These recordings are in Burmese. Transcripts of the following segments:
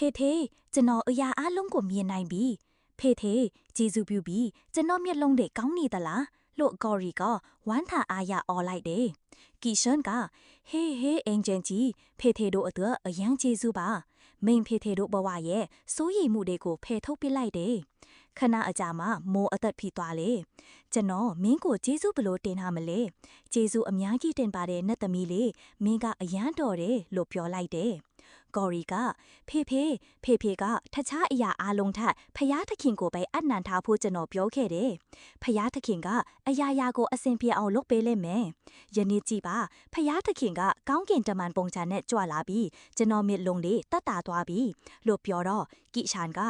ဖေဖေကျွန်တော်အရာအလုံးကိုမြင်နိုင်ပြီဖေဖေဂျေစုပြုပြီးကျွန်တော်မျက်လုံးတွေကောင်းနေသလားလို့ကော်ရီကဝမ်းသာအားရအော်လိုက်တယ်ကီရှင်ကဟေးဟေးအင်ဂျင်ကြီးဖေဖေတို့အတွက်အရန်ဂျေစုပါမိန်ဖေဖေတို့ဘဝရဲ့စိုးရိမ်မှုတွေကိုဖယ်ထုတ်ပစ်လိုက်တယ်ခဏအကြာမှမိုးအသက်ဖိသွားလေကျွန်တော်မင်းကိုဂျေစုဘလို့တင်ထားမလဲဂျေစုအများကြီးတင်ပါတဲ့နတ်သမီးလေးမင်းကအရန်တော်တယ်လို့ပြောလိုက်တယ် ကော်ရီကဖေဖေဖေဖေကတခြားအရာအလုံးထက်ဖျားသခင်ကိုပဲအနံထားဖို့ကျွန်တော်ပြောခဲ့တယ်။ဖျားသခင်ကအရာရာကိုအဆင်ပြေအောင်လုပ်ပေးလိမ့်မယ်။ယနေ့ကြည့်ပါဖျားသခင်ကကောင်းကင်တမန်ပုံချာနဲ့ကြွလာပြီးကျွန်တော်မြစ်လုံးလေးတတ်တာသွားပြီလို့ပြောတော့ကိရှန်က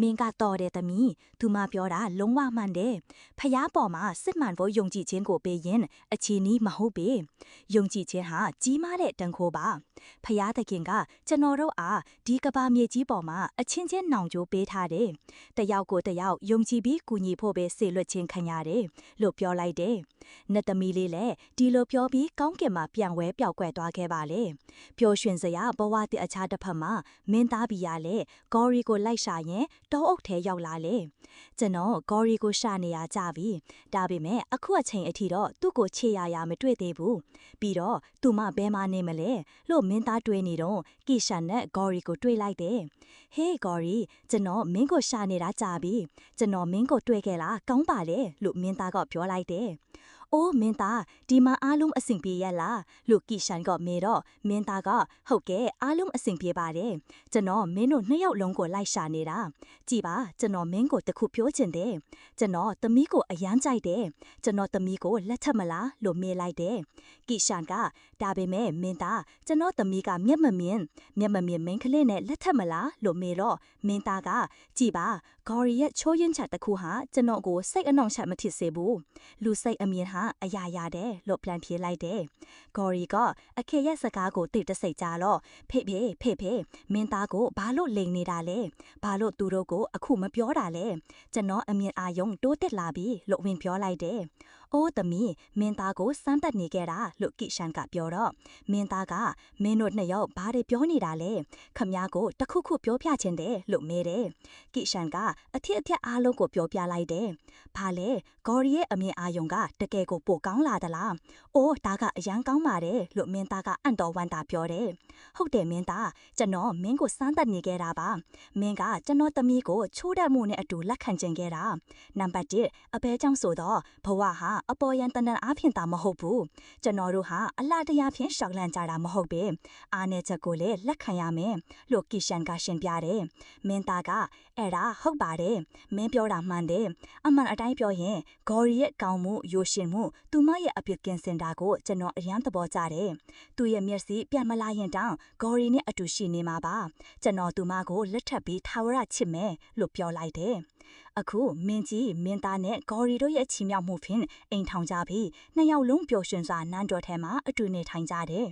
မင်းကတော်တယ်သမီးသူမပြောတာလုံးဝမှန်တယ်။ဖျားပေါ်မှာစစ်မှန်ဖို့ယုံကြည်ခြင်းကိုပေးရင်အချီနီးမဟုတ်ပေ။ယုံကြည်ခြင်းဟာကြီးမားတဲ့တန်ခိုးပါ။ဖျားသခင်ကကျွန်တော်တို့အားဒီကဘာမြေကြီးပေါ်မှာအချင်းချင်းနောင်ကြိုးပေးထားတယ်။တယောက်ကိုတယောက်ယုံကြည်ပြီးကူညီဖို့ပဲစေလွတ်ခြင်းခံရတယ်လို့ပြောလိုက်တယ်။နတ်သမီးလေးလည်းဒီလိုပြောပြီးကောင်းကင်မှာပြန်ဝဲပျောက်ကွယ်သွားခဲ့ပါလေ။ပျော်ရွှင်စရာဘဝတည်အခြားတစ်ဖက်မှာမင်းသားဘီယာလည်းဂေါ်ရီကိုလိုက်ရှာရင်တောအုပ်ထဲရောက်လာလေ။ကျွန်တော်ဂေါ်ရီကိုရှာနေရကြပြီ။ဒါပေမဲ့အခုအချိန်အထိတော့သူ့ကိုချေရရမတွေ့သေးဘူး။ပြီးတော့သူမဘဲမနေမလဲလို့မင်းသားတွေးနေတော့ကီရှာနဲ့ဂေါ်ရီကိုတွေ့လိုက်တယ်။ဟေးဂေါ်ရီကျွန်တော်မင်းကိုရှာနေတာကြာပြီ။ကျွန်တော်မင်းကိုတွေ့ခဲ့လားကောင်းပါလေလို့မင်းသားကပြောလိုက်တယ်။ အိုးမင်းသားဒီမှာအားလုံးအဆင်ပြေရလားလို့ကီရှန်ကမေတော့မင်းသားကဟုတ်ကဲ့အားလုံးအဆင်ပြေပါတယ်ကျွန်တော်မင်းတို့နှစ်ယောက်လုံးကိုလိုက်ရှာနေတာကြည်ပါကျွန်တော်မင်းကိုတခုပြောချင်တယ်ကျွန်တော်သမီးကိုအယမ်းကြိုက်တယ်ကျွန်တော်သမီးကိုလက်ထပ်မလားလို့မေးလိုက်တယ်ကီရှန်ကဒါပေမဲ့မင်းသားကျွန်တော်သမီးကမျက်မမြင်မျက်မမြင်မင်းကလေးနဲ့လက်ထပ်မလားလို့မေးတော့မင်းသားကကြည်ပါဂေါ်ရီရဲ့ချိုးယဉ်ချက်တစ်ခုဟာကျွန်တော်ကိုစိတ်အနှောင့်အယှက်မဖြစ်စေဘူးလူစိတ်အမြင်ဟာအရာရတဲ့လို့ပြန်ပြေးလိုက်တယ်ဂေါ်ရီကအခေရဲ့စကားကိုတိတ်တဆိတ်ကြတော့ဖေဖေဖေဖေမင်းသားကိုဘာလို့လိန်နေတာလဲဘာလို့သူတို့ကိုအခုမပြောတာလဲကျွန်တော်အမြင်အာယုံတိုးတက်လာပြီလို့ဝင်ပြောလိုက်တယ် အိုးသမီးမင်းသားကိုစမ်းတက်နေခဲ့တာလို့ကိရှန်ကပြောတော့မင်းသားကမင်းတို့နှစ်ယောက်ဘာတွေပြောနေတာလဲခမ ्या ကိုတခုခုပြောပြချင်တယ်လို့မေးတယ်ကိရှန်ကအထက်အထက်အားလုံးကိုပြောပြလိုက်တယ်ဘာလဲဂေါ်ရီရဲ့အမြင်အာယုံကတကယ်ကိုပိုကောင်းလာသလားအိုးဒါကအရန်ကောင်းပါတယ်လို့မင်းသားကအံ့တော်ဝမ်းသာပြောတယ် ဟုတ်တယ်မင်းသားကျွန်တော်မင်းကိုစမ်းတက်နေခဲ့တာပါမင်းကကျွန်တော်သမီးကိုချိုးတတ်မှုနဲ့အတူလက်ခံကျင်ခဲ့တာနံပါတ်1အဘဲကြောင့်ဆိုတော့ဘဝဟာအပေါ်ယံတန်တန်အားဖြင့်သာမဟုတ်ဘူးကျွန်တော်တို့ဟာအလားတရားဖြင့်ရှောက်လန့်ကြတာမဟုတ်ပဲအားနေချက်ကိုလည်းလက်ခံရမယ်လို့ကီရှန်ကရှင်းပြတယ်မင်းသားကအဲ့ဒါဟုတ်ပါတယ်မင်းပြောတာမှန်တယ်အမှန်အတိုင်းပြောရင်ဂေါ်ရီရဲ့ကောင်းမှုယိုရှင်မှုသူမရဲ့အပြစ်ကင်းစင်တာကိုကျွန်တော်အယမ်းသဘောကျတယ်သူရဲ့မျက်စိပြန်မလာရင်တောင်ဂေါ်ရီနဲ့အတူရှိနေမှာပါကျွန်တော်သူမကိုလက်ထပ်ပြီးထာဝရချစ်မယ်လို့ပြောလိုက်တယ်အခုမင်းကြီးမင်းသားနဲ့ဂေါ်ရီတို့ရဲ့ချီမြောက်မှုဖြင့်အိမ်ထောင်ကြပြီးနှစ်ယောက်လုံးပျော်ရွှင်စွာနန်းတော်ထဲမှာအတူနေထိုင်ကြတယ်